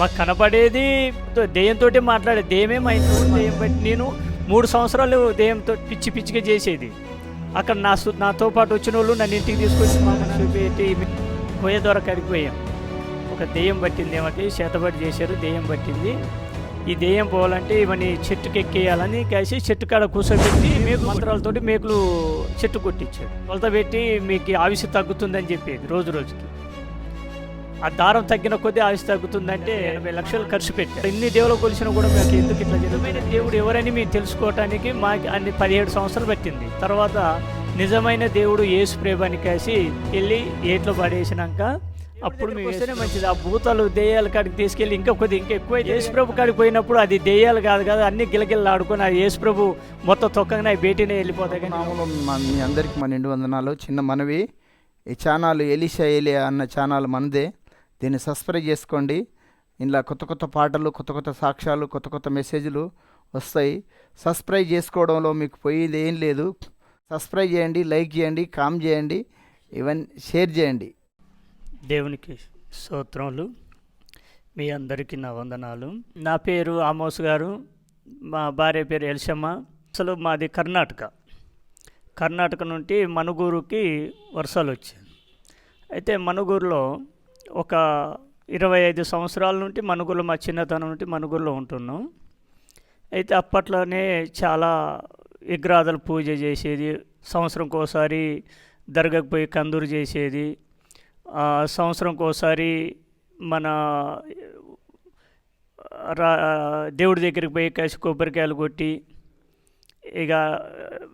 మాకు కనపడేది దెయ్యంతో మాట్లాడే దెయ్యమే మా ఇంట్లో దెయ్యం బట్టి నేను మూడు సంవత్సరాలు దెయ్యంతో పిచ్చి పిచ్చిగా చేసేది. అక్కడ నా నాతో పాటు వచ్చిన వాళ్ళు నన్ను ఇంటికి తీసుకొచ్చి మా చూపెట్టి పోయే ద్వారా కడిగిపోయాం ఒక దెయ్యం పట్టింది ఏమకి? చేతబడి చేశారు దెయ్యం పట్టింది. ఈ దెయ్యం పోవాలంటే ఇవన్నీ చెట్టుకు ఎక్కేయాలని కాసి చెట్టు కాడ కూర్చోబెట్టి మేకు మంత్రాలతోటి మేకులు చెట్టు కొట్టించాడు కొలత పెట్టి మీకు ఆవిష తగ్గుతుందని చెప్పేది రోజు రోజుకి. ఆ దారం తగ్గిన కొద్దీ ఆయుష్ తగ్గుతుందంటే ఎనభై లక్షలు ఖర్చు పెట్టారు. ఇన్ని దేవులు కొలిసినా కూడా మాకు ఎందుకు ఇట్లా నిజమైన దేవుడు ఎవరని మేము తెలుసుకోవటానికి మాకు అన్ని పదిహేడు సంవత్సరాలు పట్టింది. తర్వాత నిజమైన దేవుడు యేసు ప్రేమని కాసి వెళ్ళి ఏట్లో పడేసినాక అప్పుడు మేము వస్తేనే మంచిది. ఆ భూతాలు దెయ్యాల కాడికి తీసుకెళ్ళి ఇంకా కొద్ది ఇంకా ఎక్కువ యేసు ప్రభు కాడికి పోయినప్పుడు అది దెయ్యాలు కాదు కదా అన్ని గిలగిల్లు ఆడుకొని ఆ యేసు ప్రభు మొత్తం తొక్కగానే బయటనే వెళ్ళిపోతాయి మీ అందరికి మన నిండు వందనాలు. చిన్న మనవి. ఈ ఛానల్ ఎలిషా ఏలియా అన్న ఛానల్ మనదే. దీన్ని సబ్స్క్రైబ్ చేసుకోండి. ఇలా కొత్త కొత్త పాటలు కొత్త కొత్త సాక్ష్యాలు కొత్త కొత్త మెసేజ్లు వస్తాయి. సబ్స్క్రైబ్ చేసుకోవడంలో మీకు పోయేది ఏం లేదు. సబ్స్క్రైబ్ చేయండి లైక్ చేయండి కామ్ చేయండి ఇవన్నీ షేర్ చేయండి. దేవునికి స్తోత్రములు. మీ అందరికీ నా వందనాలు. నా పేరు ఆమోస్ గారు. మా భార్య పేరు ఎల్షమ్మ. అసలు మాది కర్ణాటక. కర్ణాటక నుండి మనుగూరుకి వర్షాలు వచ్చాయి. అయితే మనుగూరులో ఒక ఇరవై ఐదు సంవత్సరాల నుండి మనుగులు మా చిన్నతనం నుండి మనుగుల్లో ఉంటున్నాం. అయితే అప్పట్లోనే చాలా విగ్రహాలు పూజ చేసేది సంవత్సరంకి ఒకసారి దర్గాకు పోయి కందూరు చేసేది. సంవత్సరంకి ఒకసారి మన రా దేవుడి దగ్గరికి పోయి కాసి కొబ్బరికాయలు కొట్టి ఇక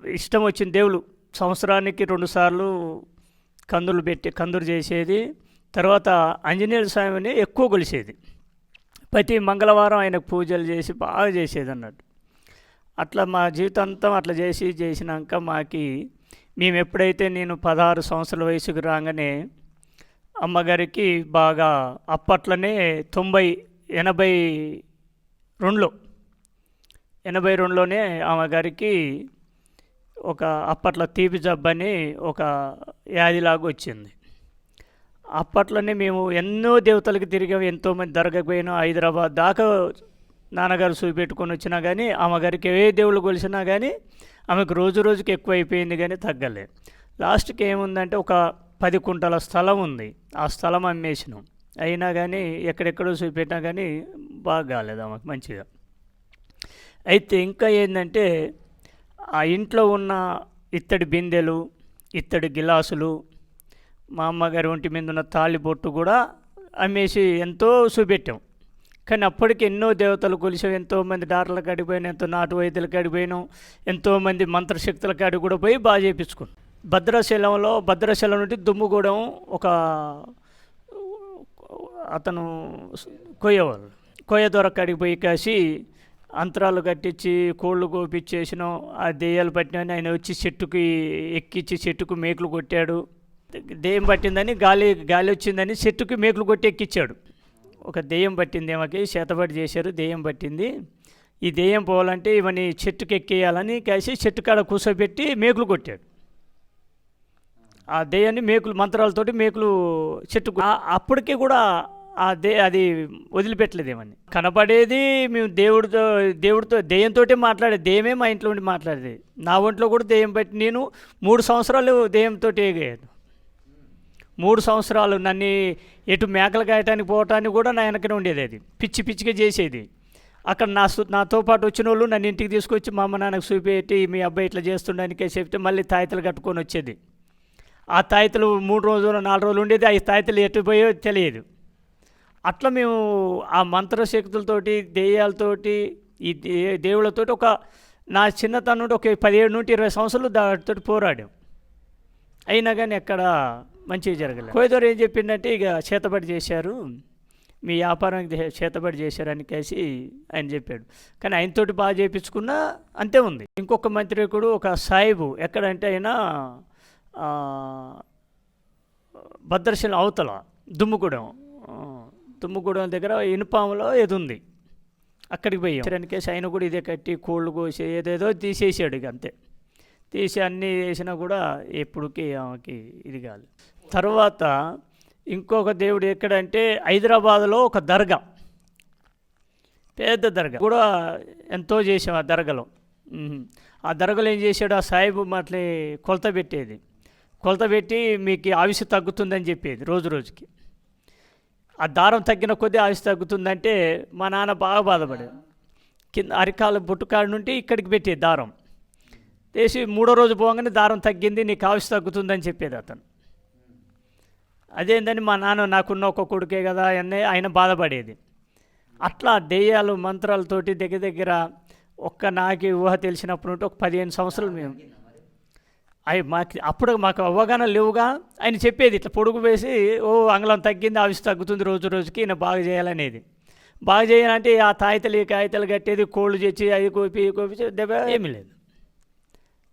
ఇష్టం వచ్చిన దేవుడు సంవత్సరానికి రెండుసార్లు కందులు పెట్టి కందులు చేసేది. తర్వాత ఆంజనేయుల స్వామిని ఎక్కువ కొలిసేది. ప్రతి మంగళవారం ఆయనకు పూజలు చేసి బాగా చేసేది అన్నట్టు అట్లా మా జీవితాంతం అట్లా చేసి చేసినాక మాకి మేము ఎప్పుడైతే నేను పదహారు సంవత్సరాల వయసుకు రాగానే అమ్మగారికి బాగా అప్పట్లోనే తొంభై ఎనభై రెండులో ఎనభై రెండులోనే అమ్మగారికి ఒక అప్పట్లో తీపి జబ్బని ఒక వ్యాధిలాగా వచ్చింది. అప్పట్లోనే మేము ఎన్నో దేవతలకు తిరిగాం ఎంతోమంది దర్గాకు హైదరాబాద్ దాకా నాన్నగారు చూపెట్టుకొని వచ్చినా కానీ అమ్మగారికి ఏ దేవుళ్ళు కొలిసినా కానీ ఆమెకు రోజు రోజుకి ఎక్కువ అయిపోయింది కానీ తగ్గలే. లాస్ట్కి ఏముందంటే ఒక పది కుంటల స్థలం ఉంది. ఆ స్థలం అమ్మేసినాం. అయినా కానీ ఎక్కడెక్కడో చూపెట్టినా కానీ బాగా కాలేదు ఆమెకు మంచిగా. అయితే ఇంకా ఏంటంటే ఆ ఇంట్లో ఉన్న ఇత్తడి బిందెలు ఇత్తడి గిలాసులు మా అమ్మగారి ఒంటి మీద ఉన్న తాళి బొట్టు కూడా అమ్మేసి ఎంతో చూపెట్టాం. కానీ అప్పటికి ఎన్నో దేవతలు కొలిసాం ఎంతోమంది డాక్టర్ల కాడికి ఎంతో నాటు వైద్యుల కాడికి ఎంతోమంది మంత్రశక్తుల కాడికి కూడా పోయి బాగా చేపించుకున్నాం. భద్రాచలంలో భద్రాచలం నుండి దుమ్ముగూడెం ఒక అతను కొయ్యేవాళ్ళు కొయ్య దొర కాడికి పోయి కాసి అంతరాలు కట్టించి కోళ్ళు కోపించేసినాం ఆ దెయ్యాలు పట్టినా ఆయన వచ్చి చెట్టుకి ఎక్కించి చెట్టుకు మేకులు కొట్టాడు. దెయ్యం పట్టిందని గాలి గాలి వచ్చిందని చెట్టుకి మేకులు కొట్టి ఎక్కించాడు ఒక దెయ్యం పట్టింది ఏమకి చేతబడి చేశారు దెయ్యం పట్టింది. ఈ దెయ్యం పోవాలంటే ఇవన్నీ చెట్టుకి ఎక్కేయాలని కాసి చెట్టు కాడ కూర్చోబెట్టి మేకులు కొట్టాడు. ఆ దెయ్యాన్ని మేకులు మంత్రాలతోటి మేకులు చెట్టు అప్పటికే కూడా ఆ దే అది వదిలిపెట్టలేదు ఏమని. కనపడేది మేము దేవుడితో దేవుడితో దెయ్యంతో మాట్లాడే దెయ్యమే మా ఇంట్లో ఉండి మాట్లాడేది. నా ఒంట్లో కూడా దెయ్యం పెట్టి నేను మూడు సంవత్సరాలు దెయ్యంతో ఎగాను మూడు సంవత్సరాలు నన్ను ఎటు మేకలు కాయటానికి పోవటానికి కూడా నా వెనకనే ఉండేది అది. పిచ్చి పిచ్చిగా చేసేది. అక్కడ నా నాతో పాటు వచ్చిన వాళ్ళు నన్ను ఇంటికి తీసుకొచ్చి మా అమ్మ నాన్నకు చూపెట్టి మీ అబ్బాయి ఇట్లా చేస్తుండడానికే చెప్తే మళ్ళీ తాయితలు కట్టుకొని వచ్చేది. ఆ తాయితలు మూడు రోజులు నాలుగు రోజులు ఉండేది. ఆ తాయితలు ఎటు పోయో తెలియదు. అట్లా మేము ఆ మంత్రశక్తులతోటి దెయ్యాలతోటి ఈ దే- దేవుళ్ళతోటి ఒక నా చిన్నతనం నుండి ఒక పదిహేడు నుండి ఇరవై సంవత్సరాలు దాటితోటి పోరాడాం. అయినా కానీ ఎక్కడ మంచిగా జరగలేదు కోయదోరు ఏం చెప్పిందంటే ఇక చేతబడి చేశారు మీ వ్యాపారానికి చేతబడి చేశారని కేసి ఆయన చెప్పాడు. కానీ ఆయనతోటి బాగా చేయించుకున్నా అంతే ఉంది. ఇంకొక మంత్రికుడు ఒక సాయిబు ఎక్కడంటే ఆయన ఆ, అవతల దుమ్ముగూడెం. దుమ్ముగూడెం దగ్గర ఇనుపాములో ఏది ఉంది? అక్కడికి పోయాం. కేసు ఆయన కూడా ఇదే కట్టి కోళ్ళు కోసి ఏదేదో తీసేసాడు ఇక అంతే. తీసి అన్నీ వేసినా కూడా ఎప్పుడుకి ఆమెకి ఇది కాదు. తర్వాత ఇంకొక దేవుడు ఎక్కడంటే హైదరాబాద్లో ఒక దర్గా. పెద్ద దర్గా. కూడా ఎంతో చేసాం ఆ దర్గాలో. ఆ దర్గాలో ఏం చేశాడు? ఆ సాయిబు మాటలే కొలత పెట్టేది. కొలత పెట్టి మీకు ఆయుష్ తగ్గుతుందని చెప్పేది రోజు రోజుకి. ఆ దారం తగ్గిన కొద్దీ ఆయుష్ తగ్గుతుందంటే మా నాన్న బాగా బాధపడేది. కింద అరికాల బొట్టుకాడ నుండి ఇక్కడికి పెట్టేది దారం. వేసి మూడో రోజు పోగానే దారం తగ్గింది నీకు ఆయుష్ తగ్గుతుందని చెప్పేది అతను. అదేందని మా నాన్న నాకున్న ఒక కొడుకే కదా అని ఆయన బాధపడేది. అట్లా దెయ్యాలు మంత్రాలతోటి దగ్గర దగ్గర ఒక్క నాకు ఊహ తెలిసినప్పుడు ఒక పదిహేను సంవత్సరాలు మేము అవి మాకు అప్పుడు మాకు అవగాహన లేవుగా ఆయన చెప్పేది. ఇట్లా పొడుగు వేసి ఓ అంగళం తగ్గింది ఆవిసి తగ్గుతుంది రోజు రోజుకి ఈయన బాగా చేయాలనేది. బాగా చేయాలంటే ఆ తాయితలు ఈ కాగితాలు కట్టేది కోళ్ళు తెచ్చి అది కోపి కోపి దెబ్బ ఏమీ లేదు.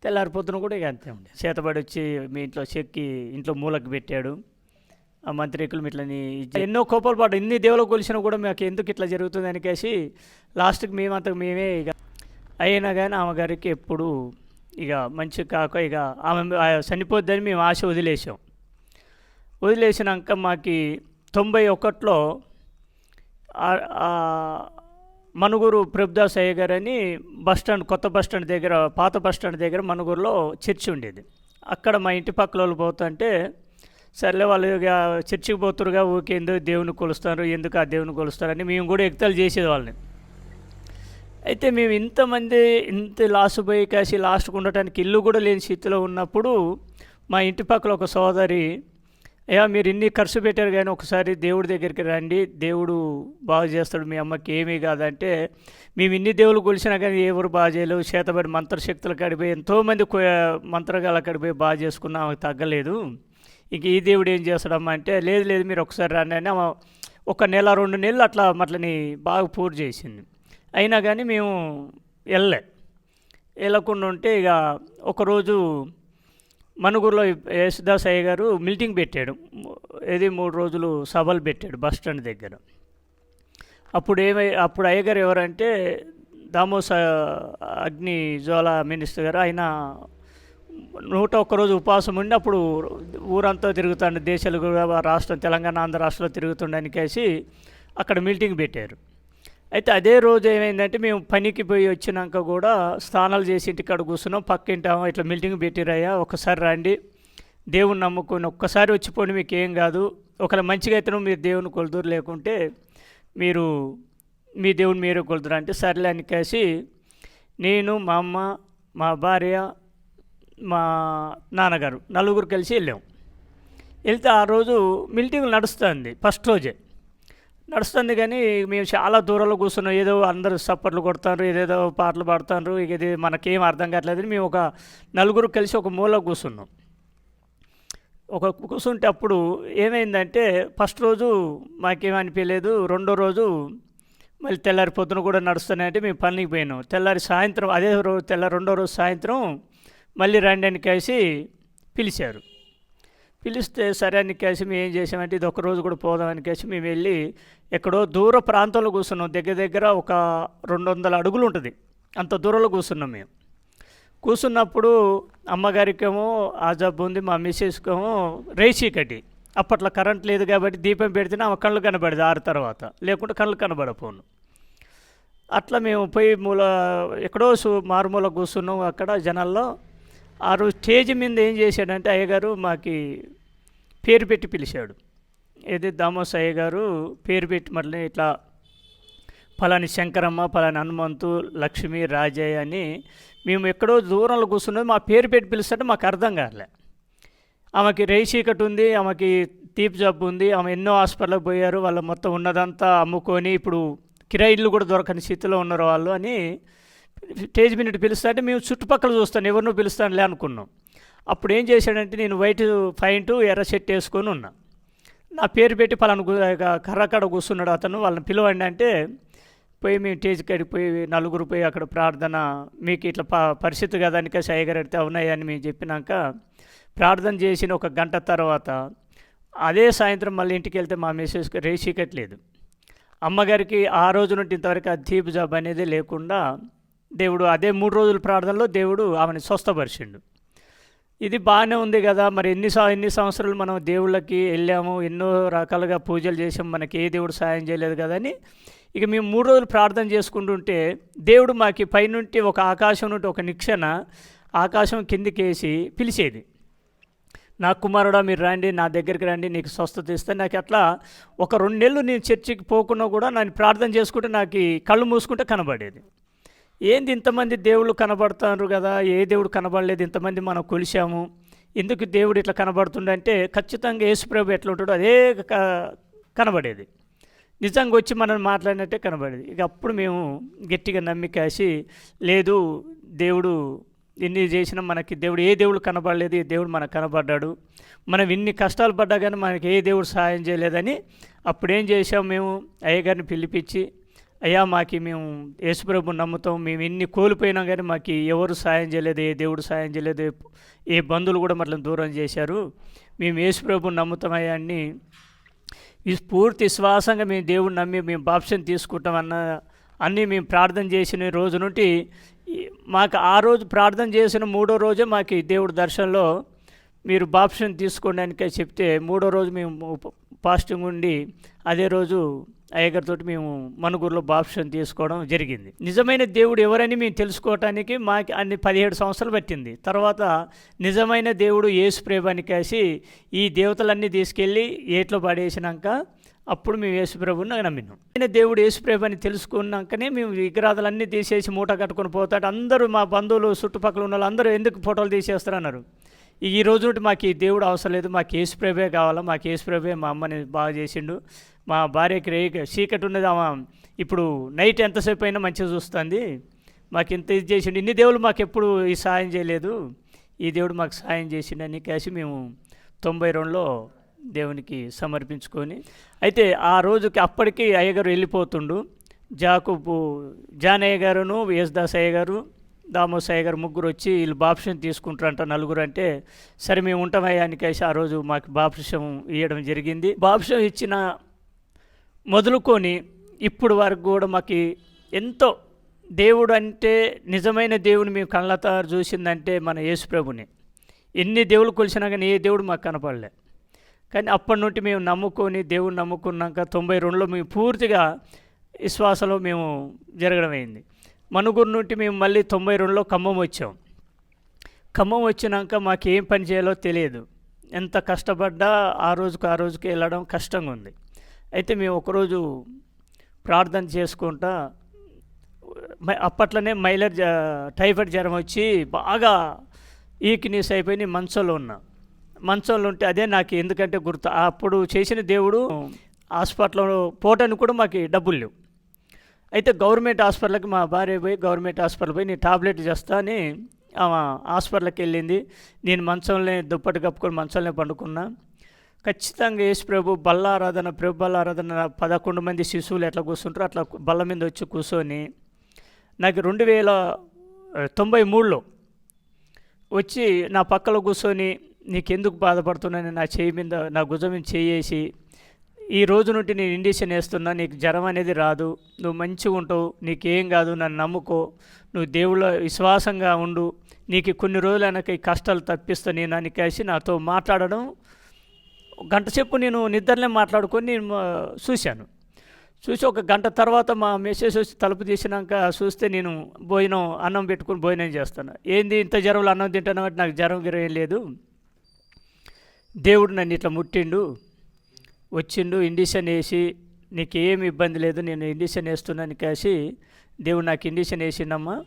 తెల్లారి పొద్దున కూడా ఇక అంతే ఉండే. చేతబడి వచ్చి మీ ఇంట్లో చెక్కి ఇంట్లో మూలకు పెట్టాడు. మంత్రికులు ఇట్లని ఎన్నో కోపాలు పాటు ఇన్ని దేవులకు కొలిసినా కూడా మాకు ఎందుకు ఇట్లా జరుగుతుంది అనికేసి లాస్ట్కి మేమంతకు మేమే ఇక అయినా కానీ ఆమె గారికి ఎప్పుడు ఇక మంచి కాక ఇక ఆమె చనిపోద్దని మేము ఆశ వదిలేసాం. వదిలేసినాక మాకు తొంభై ఒకటిలో మనుగురు ప్రభుదాస్ అయ్య గారు అని బస్ స్టాండ్ కొత్త బస్ స్టాండ్ దగ్గర పాత బస్టాండ్ దగ్గర మనుగురులో చర్చి ఉండేది. అక్కడ మా ఇంటి పక్కల వాళ్ళు పోతుంటే సర్లే వాళ్ళు ఇక చర్చికి పోతురుగా ఊరికే ఎందుకు దేవుని కొలుస్తారు ఎందుకు ఆ దేవుని కొలుస్తారని మేము కూడా ఎగతాలు చేసేది వాళ్ళని. అయితే మేము ఇంతమంది ఇంత లాస్ పోయి కాసి లాస్ట్కి ఉండటానికి ఇల్లు కూడా లేని స్థితిలో ఉన్నప్పుడు మా ఇంటి పక్కల ఒక సోదరి అయ్యా మీరు ఇన్ని ఖర్చు పెట్టారు కానీ ఒకసారి దేవుడి దగ్గరికి రండి దేవుడు బాగు చేస్తాడు మీ అమ్మకి ఏమీ కాదంటే మేము ఇన్ని దేవులు కొలిసినా కానీ ఎవరు బాగా చేయలేవు చేతబడి మంత్రశక్తులు కడిపోయి ఎంతోమంది కొ- మంత్రగాల కడిపోయి బాగా చేసుకున్నా తగ్గలేదు. ఇంక ఈ దేవుడు ఏం చేస్తాడమ్మా అంటే లేదు లేదు మీరు ఒకసారి రండి ఒక నెల రెండు నెలలు అట్లా మట్లని బాగా పూర్తి చేసింది. అయినా కానీ మేము వెళ్ళలే. వెళ్ళకుండా ఉంటే ఇక ఒకరోజు మనుగురులో యేసుదాస్ అయ్య గారు మీటింగ్ పెట్టాడు. ఏది మూడు రోజులు సభలు పెట్టాడు బస్ స్టాండ్ దగ్గర. అప్పుడు ఏమై అప్పుడు అయ్యగారు ఎవరంటే దామోస అగ్ని జ్వాల మినిస్టర్ గారు ఆయన నూట ఒక్క రోజు ఉపవాసం ఉండి అప్పుడు ఊరంతా తిరుగుతుండే దేశాలు కూడా రాష్ట్రం తెలంగాణ ఆంధ్ర రాష్ట్రంలో తిరుగుతుండనికేసి అక్కడ మీటింగ్ పెట్టారు. అయితే అదే రోజు ఏమైందంటే మేము పనికి పోయి వచ్చినాక కూడా స్నానాలు చేసి ఇంటికాడ కూర్చున్నాం. పక్కింటాము ఇట్లా మీటింగ్ పెట్టిరయ్యా ఒకసారి రండి. దేవుని నమ్ముకొని ఒక్కసారి వచ్చిపోండి మీకు ఏం కాదు. ఒకవేళ మంచిగా అయితే మీరు దేవుని కొలుదురు లేకుంటే మీరు మీ దేవుని మీరే కొలుదురు అంటే సర్లే అని కాసి నేను మా అమ్మ మా భార్య మా నాన్నగారు నలుగురు కలిసి వెళ్ళాం. వెళ్తే ఆ రోజు మిల్టింగ్ నడుస్తుంది ఫస్ట్ రోజే. నడుస్తుంది కానీ మేము చాలా దూరంలో కూర్చున్నాం. ఏదో అందరూ సప్పట్లు కొడతారు ఏదేదో పాటలు పాడుతారు ఇక ఇది మనకేం అర్థం కావట్లేదు మేము ఒక నలుగురు కలిసి ఒక మూల కూర్చున్నాం. ఒక కూర్చుంటే అప్పుడు ఏమైందంటే ఫస్ట్ రోజు మాకేం అనిపించలేదు. రెండో రోజు మళ్ళీ తెల్లారి పొద్దున కూడా నడుస్తున్నాయంటే మేము పనికి పోయినాం. తెల్లారి సాయంత్రం అదే రోజు తెల్లారి రెండో రోజు సాయంత్రం మళ్ళీ రండి అని కలిసి పిలిచారు. పిలిస్తే సరే అని కలిసి మేము ఏం చేసామంటే ఇది ఒక రోజు కూడా పోదామని కలిసి మేము వెళ్ళి ఎక్కడో దూర ప్రాంతంలో కూర్చున్నాం. దగ్గర దగ్గర ఒక రెండు వందల అడుగులు ఉంటుంది. అంత దూరంలో కూర్చున్నాం మేము. కూర్చున్నప్పుడు అమ్మగారికేమో ఆ జబ్బు ఉంది మా మిస్సెస్కేమో కట్టి అప్పట్లో కరెంట్ లేదు కాబట్టి దీపం పెడితేనే ఆమె కళ్ళు కనబడేది ఆరు తర్వాత. లేకుంటే కళ్ళు కనబడపోను అట్లా మేము పోయి మూల ఎక్కడో మారుమూల కూర్చున్నాం. అక్కడ జనాల్లో ఆ రోజు స్టేజ్ మీద ఏం చేశాడంటే అయ్యగారు మాకి పేరు పెట్టి పిలిచాడు. ఏది దామోస్ అయ్య గారు పేరు పెట్టి మళ్ళీ ఇట్లా ఫలాని శంకరమ్మ ఫలాని హనుమంతు లక్ష్మి రాజయ్య అని మేము ఎక్కడో దూరంలో కూర్చున్నది మా పేరు పెట్టి పిలుస్తుంటే మాకు అర్థం కాలే. ఆమెకి రేషీకట్ ఉంది ఆమెకి తీపి జబ్బు ఉంది ఆమె ఎన్నో హాస్పిటల్కి పోయారు వాళ్ళు మొత్తం ఉన్నదంతా అమ్ముకొని ఇప్పుడు కిరాయిళ్ళు కూడా దొరకని స్థితిలో ఉన్నారు వాళ్ళు అని స్టేజ్ మీద పిలుస్తా అంటే మేము చుట్టుపక్కల చూస్తాను ఎవరినో పిలుస్తానులే అనుకున్నాం. అప్పుడు ఏం చేశాడంటే నేను వైట్ ఫైంట్ ఎర్ర షర్ట్ వేసుకొని ఉన్నా. నా పేరు పెట్టి పలాను కర్రకాడ కూర్చున్నాడు అతను వాళ్ళని పిలవండి అంటే పోయి మేము స్టేజ్ కాడికి పోయి నలుగురు పోయి అక్కడ ప్రార్థన మీకు ఇట్లా ప పరిస్థితి కదా అని సాయిగారు అడిగితే అవునాయని మేము చెప్పినాక ప్రార్థన చేసిన ఒక గంట తర్వాత అదే సాయంత్రం మళ్ళీ ఇంటికి వెళ్తే మా మెసేజ్కి రేషికట్లేదు అమ్మగారికి ఆ రోజు నుండి ఇంతవరకు ఆ దీప్ జాబ్ అనేది లేకుండా దేవుడు అదే మూడు రోజుల ప్రార్థనలో దేవుడు ఆమెను స్వస్థపరిచిండు. ఇది బాగానే ఉంది కదా మరి ఎన్ని సా ఎన్ని సంవత్సరాలు మనం దేవుళ్ళకి వెళ్ళాము ఎన్నో రకాలుగా పూజలు చేసాం మనకి ఏ దేవుడు సాయం చేయలేదు కదా అని. ఇక మేము మూడు రోజులు ప్రార్థన చేసుకుంటుంటే దేవుడు మాకు పైనుంటి ఒక ఆకాశం నుండి ఒక నిక్షణ ఆకాశం కిందికేసి పిలిచేది. నా కుమారుడా మీరు రండి నా దగ్గరికి రండి నీకు స్వస్థత ఇస్తే. నాకు అట్లా ఒక రెండు నెలలు నేను చర్చికి పోకుండా కూడా నేను ప్రార్థన చేసుకుంటే నాకు కళ్ళు మూసుకుంటే కనబడేది. ఏంది ఇంతమంది దేవుళ్ళు కనబడుతున్నారు కదా? ఏ దేవుడు కనబడలేదు? ఇంతమంది మనం కొలిసాము ఎందుకు దేవుడు ఇట్లా కనబడుతుండంటే ఖచ్చితంగా యేసుప్రభు ఎట్లా ఉంటాడో అదే క- కనబడేది. నిజంగా వచ్చి మనం మాట్లాడినట్టే కనబడేది. ఇక అప్పుడు మేము గట్టిగా నమ్మికేసి లేదు దేవుడు ఎన్ని చేసినా మనకి దేవుడు ఏ దేవుడు కనబడలేదు ఏ దేవుడు మనకు కనబడ్డాడు. మనం ఇన్ని కష్టాలు పడ్డా కానీ మనకి ఏ దేవుడు సహాయం చేయలేదని అప్పుడు ఏం చేసాం మేము? అయ్యగారిని పిలిపించి అయ్యా మాకి మేము యేసుప్రభు నమ్ముతాం. మేము ఎన్ని కోల్పోయినా కానీ మాకు ఎవరు సాయం చేయలేదు ఏ దేవుడు సాయం చేయలేదు ఏ- బంధువులు కూడా మనల్ని దూరం చేశారు. మేము యేసుప్రభు నమ్ముతామయ్యా అని ఈ పూర్తి విశ్వాసంగా మేము దేవుడిని నమ్మి మేము బాప్షన్ తీసుకుంటామన్న అన్నీ మేము ప్రార్థన చేసిన రోజు నుండి మాకు ఆ రోజు ప్రార్థన చేసిన మూడో రోజే మాకు దేవుడు దేవుడి దర్శనంలో మీరు బాప్షన్ తీసుకోవడానికే చెప్తే మూడో రోజు మేము పాస్టింగ్ ఉండి అదే రోజు అయ్యగారితో మేము మనుగురులో బాప్షన్ తీసుకోవడం జరిగింది. నిజమైన దేవుడు ఎవరని మేము తెలుసుకోవటానికి మాకు అన్ని పదిహేడు సంవత్సరాలు పట్టింది. తర్వాత నిజమైన దేవుడు యేసు ప్రేమని కాసి ఈ దేవతలన్నీ తీసుకెళ్ళి ఏట్లో పడేసినాక అప్పుడు మేము యేసుప్రభుని నమ్మినాం. నేను దేవుడు యేసుప్రభు అని తెలుసుకున్నాకనే మేము విగ్రహాలన్నీ తీసేసి మూట కట్టుకొని పోతాడు. అందరూ మా బంధువులు చుట్టుపక్కల ఉన్న వాళ్ళు అందరూ ఎందుకు ఫోటోలు తీసేస్తారు అన్నారు ఈ రోజు నుండి మాకు ఈ దేవుడు అవసరం లేదు. మాకు యేసుప్రభే కావాలా? మాకు యేసుప్రభే మా అమ్మని బాగా చేసిండు. మా భార్యకి రే చీకటి ఉన్నది ఆమె ఇప్పుడు నైట్ ఎంతసేపు అయినా మంచిగా చూస్తుంది. మాకు ఇంత ఇది చేసిండు. ఇన్ని దేవుడు మాకు ఎప్పుడు ఈ సాయం చేయలేదు. ఈ దేవుడు మాకు సాయం చేసిండని కాసి మేము తొంభై రెండులో దేవునికి సమర్పించుకొని అయితే ఆ రోజుకి అప్పటికి అయ్యగారు వెళ్ళిపోతుండు. జాకుబు జానయ్య గారును యేసుదాస్ అయ్య గారు దామోస్ అయ్య గారు ముగ్గురు వచ్చి వీళ్ళు బాప్షన్ తీసుకుంటారంట నలుగురు అంటే సరే మేము ఉంటామయ్యా అని కేసి ఆ రోజు మాకు బాప్షం ఇవ్వడం జరిగింది. బాప్షం ఇచ్చిన మొదలుకొని ఇప్పుడు వరకు కూడా మాకు ఎంతో దేవుడు అంటే నిజమైన దేవుని మేము కళ్ళతో చూసిందంటే మన యేసుప్రభుని ఎన్ని దేవుళ్ళు కొలిసినా కానీ ఏ దేవుడు మాకు కనపడలే. కానీ అప్పటి నుండి మేము నమ్ముకొని దేవుడు నమ్ముకున్నాక తొంభై రెండులో మేము పూర్తిగా విశ్వాసంలో మేము జరగడం అయింది. మనుగురు నుండి మేము మళ్ళీ తొంభై రెండులో ఖమ్మం వచ్చాం. ఖమ్మం వచ్చినాక మాకు ఏం పని చేయాలో తెలియదు. ఎంత కష్టపడ్డా ఆ రోజుకు ఆ రోజుకి వెళ్ళడం కష్టంగా ఉంది అయితే మేము ఒకరోజు ప్రార్థన చేసుకుంటా అప్పట్లోనే మైలర్ టైఫాయిడ్ జ్వరం వచ్చి బాగా ఈకినీస్ అయిపోయి మంచంలో ఉన్నా. మంచంలో ఉంటే అదే నాకు ఎందుకంటే గుర్తు అప్పుడు చేసిన దేవుడు హాస్పిటల్లో పోవటానికి కూడా మాకు డబ్బులు లేవు. అయితే గవర్నమెంట్ హాస్పిటల్కి మా భార్య పోయి గవర్నమెంట్ హాస్పిటల్ పోయి నేను టాబ్లెట్ చేస్తా అని ఆమె హాస్పిటల్కి వెళ్ళింది. నేను మంచంలో దుప్పటి కప్పుకొని మంచంలో పండుకున్నా. ఖచ్చితంగా యేసు ప్రభు బల్లారాధన ప్రభు బల్లారాధన పదకొండు మంది శిశువులు ఎట్లా కూర్చుంటారో. అట్లా బల్ల మీద వచ్చి కూర్చొని నాకు రెండు వేల తొంభై మూడులో వచ్చి నా పక్కలో కూర్చొని నీకెందుకు బాధపడుతున్నాను? నా చేయి మీద నా భుజం మీద చేయేసి ఈ రోజు నుండి నేను ఇండిషన్ వేస్తున్నా నీకు జ్వరం అనేది రాదు. నువ్వు మంచిగా ఉంటావు నీకేం కాదు నన్ను నమ్ముకో. నువ్వు దేవుళ్ళ విశ్వాసంగా ఉండు. నీకు కొన్ని రోజులు వెనక ఈ కష్టాలు తప్పిస్తా నేను అని కలిసి నాతో మాట్లాడడం గంట సేపు నేను నిద్రలే మాట్లాడుకొని నేను చూశాను. చూసి ఒక గంట తర్వాత మా మెసేజ్ వచ్చి తలుపు తీసినాక చూస్తే నేను భోజనం అన్నం పెట్టుకుని భోజనం చేస్తాను. ఏంది ఇంత జ్వరంలో అన్నం తింటాను అంటే నాకు జ్వరం గిరం ఏం లేదు. దేవుడు నన్ను ఇట్లా ముట్టిండు. వచ్చిండు ఇండిషన్ వేసి నీకు ఏమి ఇబ్బంది లేదు నేను ఇండిషన్ వేస్తున్నాను కాసి దేవుడు నాకు ఇండిషన్ వేసిండమ్మా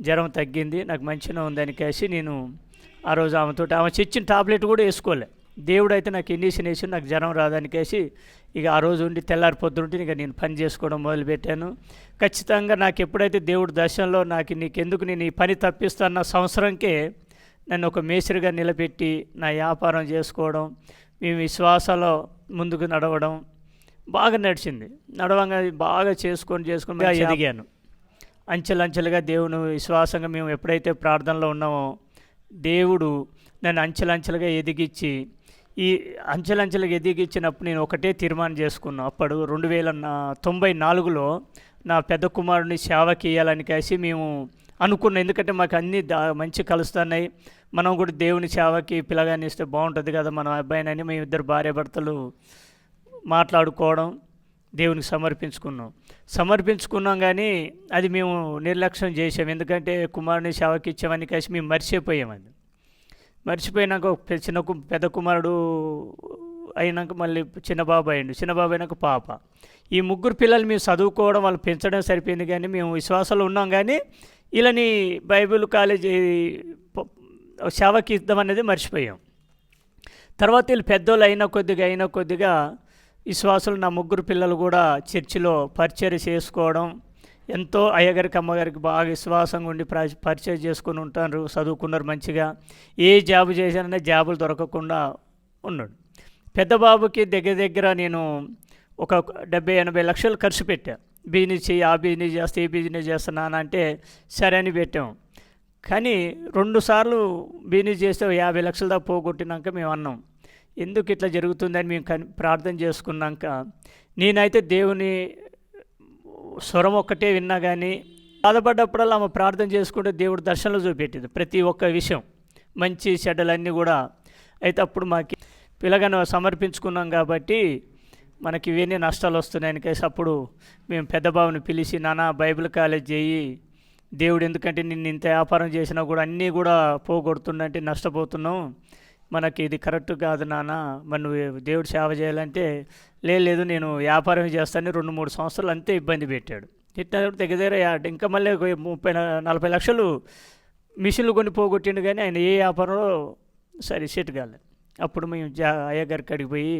జ్వరం తగ్గింది నాకు మంచిగా ఉందని కాసి నేను ఆ రోజు ఆమెతో ఆమె ఇచ్చిన టాబ్లెట్ కూడా వేసుకోలే. దేవుడు అయితే నాకు ఇండిషన్ వేసి నాకు జ్వరం రాదని కేసి ఇక ఆ రోజు ఉండి తెల్లారి పొద్దుంటే ఇక నేను పని చేసుకోవడం మొదలుపెట్టాను. ఖచ్చితంగా నాకు ఎప్పుడైతే దేవుడు దర్శనంలో నాకు నీకెందుకు నేను ఈ పని తప్పిస్తున్న సంవత్సరంకే నన్ను ఒక మేస్త్రిగా నిలబెట్టి నా వ్యాపారం చేసుకోవడం మేము విశ్వాసాలో ముందుకు నడవడం బాగా నడిచింది. నడవంగా బాగా చేసుకొని చేసుకొని ఎదిగాను. అంచెలంచెలుగా దేవుని విశ్వాసంగా మేము ఎప్పుడైతే ప్రార్థనలో ఉన్నామో దేవుడు నన్ను అంచెలంచెలుగా ఎదిగించి ఈ అంచెలంచెలుగా ఎదిగించినప్పుడు నేను ఒకటే తీర్మానం చేసుకున్నాను అప్పుడు రెండు వేల తొంభై నాలుగులో నా పెద్ద కుమారుని సేవకి ఇవ్వాలని కలిసి మేము అనుకున్నాం. ఎందుకంటే మాకు అన్నీ దా మంచి కలుస్తున్నాయి. మనం కూడా దేవుని సేవకి పిల్లగాని ఇస్తే బాగుంటుంది కదా మన అబ్బాయినని మేము ఇద్దరు భార్యాభర్తలు మాట్లాడుకోవడం దేవునికి సమర్పించుకున్నాం. సమర్పించుకున్నాం కానీ అది మేము నిర్లక్ష్యం చేసాం ఎందుకంటే కుమారుని సేవకి ఇచ్చామని కలిసి మేము మర్చిపోయాం అది. మర్చిపోయినాక ఒక చిన్న పెద్ద కుమారుడు అయినాక మళ్ళీ చిన్న బాబు అయ్యిండు. చిన్న బాబు అయినాక పాప. ఈ ముగ్గురు పిల్లలు మేము చదువుకోవడం వాళ్ళు పెంచడం సరిపోయింది కానీ మేము విశ్వాసంలో ఉన్నాం కానీ వీళ్ళని బైబిల్ కాలేజీ సేవకి ఇద్దాం ఇద్దామనేది మర్చిపోయాం. తర్వాత వీళ్ళు పెద్దోళ్ళు అయిన కొద్దిగా అయిన కొద్దిగా విశ్వాసులు నా ముగ్గురు పిల్లలు కూడా చర్చిలో పరిచయం చేసుకోవడం ఎంతో అయ్యగారికి అమ్మగారికి బాగా విశ్వాసంగా ఉండి ప్ర- పరిచయం చేసుకుని ఉంటారు చదువుకున్నారు మంచిగా. ఏ జాబ్ చేశానన్నా జాబులు దొరకకుండా ఉన్నాడు. పెద్ద బాబుకి దగ్గర దగ్గర నేను ఒక డెబ్బై ఎనభై లక్షలు ఖర్చు పెట్టా. బిజినెస్ చేయి ఆ బిజినెస్ చేస్తే ఈ బిజినెస్ చేస్తున్నాను అంటే సరే అని పెట్టాం. కానీ రెండుసార్లు బిజినెస్ చేస్తే యాభై లక్షల దాకా పోగొట్టినాక మేము అన్నాం ఎందుకు ఇట్లా జరుగుతుందని మేము కని ప్రార్థన చేసుకున్నాక నేనైతే దేవుని స్వరం ఒక్కటే విన్నా కానీ బాధపడ్డప్పుడల్లా ఆమె ప్రార్థన చేసుకుంటే దేవుడు దర్శనంలో చూపెట్టింది ప్రతి ఒక్క విషయం. మంచి చెడ్డలన్నీ కూడా అయితే అప్పుడు మాకు పిల్లగాను సమర్పించుకున్నాం కాబట్టి మనకి ఇవన్నీ నష్టాలు వస్తున్నాయని కేసి అప్పుడు మేము పెద్ద బాబుని పిలిచి నానా బైబిల్ కాలేజ్ చేయి దేవుడు ఎందుకంటే నిన్ను ఇంత వ్యాపారం చేసినా కూడా అన్నీ కూడా పోగొడుతుందంటే నష్టపోతున్నాం. మనకి ఇది కరెక్ట్ కాదు నాన్న మరి నువ్వు దేవుడు సేవ చేయాలంటే "లేదు, లేదు నేను వ్యాపారం చేస్తాను రెండు మూడు సంవత్సరాలు అంతే ఇబ్బంది పెట్టాడు. ఇట్లా దగ్గర దగ్గర ఇంకా మళ్ళీ ముప్పై నలభై లక్షలు మిషన్లు కొని పోగొట్టిండు కానీ ఆయన ఏ వ్యాపారంలో సరే సెట్ కాలేదు అప్పుడు మేము జా అయ్యగారి గారికి పోయి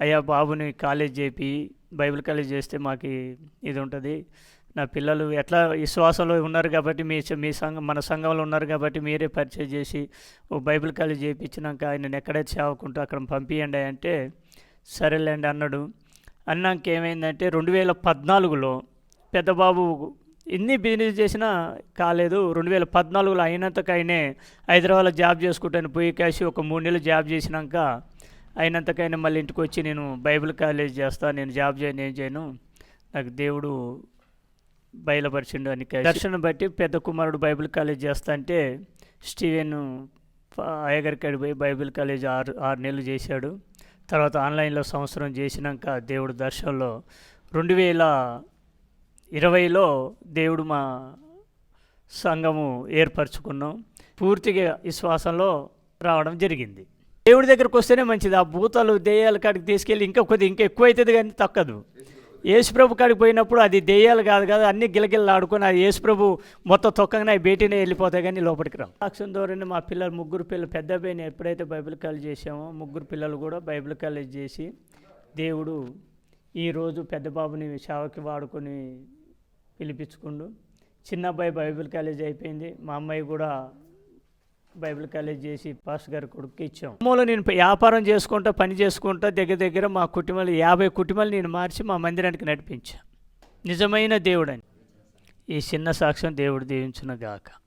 అయ్యా బాబుని కాలేజ్ చేపి బైబిల్ కాలేజ్ చేస్తే మాకు ఇది ఉంటుంది నా పిల్లలు ఎట్లా విశ్వాసంలో ఉన్నారు కాబట్టి మీ మీ సంఘం మన సంఘంలో ఉన్నారు కాబట్టి మీరే పరిచయం చేసి ఓ బైబిల్ కాలేజ్ చేయించినాక ఆయన ఎక్కడైతే సేవకుంటూ అక్కడ పంపించండి అంటే సరేలేండి అన్నాడు. అన్నాక ఏమైందంటే రెండు వేల పద్నాలుగులో పెద్దబాబు ఎన్ని బిజినెస్ చేసినా కాలేదు. రెండు వేల పద్నాలుగులో అయినంతకైనే హైదరాబాద్లో జాబ్ చేసుకుంటాను పోయి కాసి ఒక మూడు నెలలు జాబ్ చేసినాక అయినంతకైనా మళ్ళీ ఇంటికి వచ్చి నేను బైబిల్ కాలేజ్ చేస్తాను నేను జాబ్ చేయను ఏం చేయను. నాకు దేవుడు బయలుపరిచిండు అని దర్శనం బట్టి పెద్ద కుమారుడు బైబిల్ కాలేజ్ చేస్తా అంటే స్టీవెన్ అయ్యగారికాడు పోయి బైబిల్ కాలేజ్ ఆరు ఆరు నెలలు చేశాడు. తర్వాత ఆన్లైన్లో సంవత్సరం చేసినాక దేవుడు దర్శనంలో రెండు వేల ఇరవైలో దేవుడు మా సంఘము ఏర్పరచుకున్నాం. పూర్తిగా విశ్వాసంలో రావడం జరిగింది. దేవుడి దగ్గరకు వస్తేనే మంచిది. ఆ భూతాలు దేయాల కాడికి తీసుకెళ్ళి ఇంకా కొద్దిగా ఇంకా ఎక్కువ అవుతుంది కానీ తక్కదు. యేసుప్రభు కాడికి పోయినప్పుడు అది దెయ్యాలు కాదు కాదు అన్ని గిలగిల్లాడుకొని అది యేసుప్రభు మొత్తం తొక్కగానే బయటనే వెళ్ళిపోతాయి కానీ లోపలికి రావు. సాక్ష్యం ద్వారా మా పిల్లలు ముగ్గురు పిల్లలు పెద్ద అబ్బాయిని ఎప్పుడైతే బైబిల్ కాలేజ్ చేసామో ముగ్గురు పిల్లలు కూడా బైబిల్ కాలేజ్ చేసి దేవుడు ఈరోజు పెద్ద బాబుని సేవకి వాడుకొని పిలిపించుకుండు. చిన్న అబ్బాయి బైబిల్ కాలేజ్ అయిపోయింది మా అమ్మాయి కూడా బైబిల్ కాలేజ్ చేసి పాస్ గారి కొడుకు ఇచ్చాం. మూల నేను వ్యాపారం చేసుకుంటా పని చేసుకుంటా దగ్గర దగ్గర మా కుటుంబాలు యాభై కుటుంబాలు నేను మార్చి మా మందిరానికి నడిపించా. నిజమైన దేవుడని. ఈ చిన్న సాక్ష్యం దేవుడు దీవించును గాక.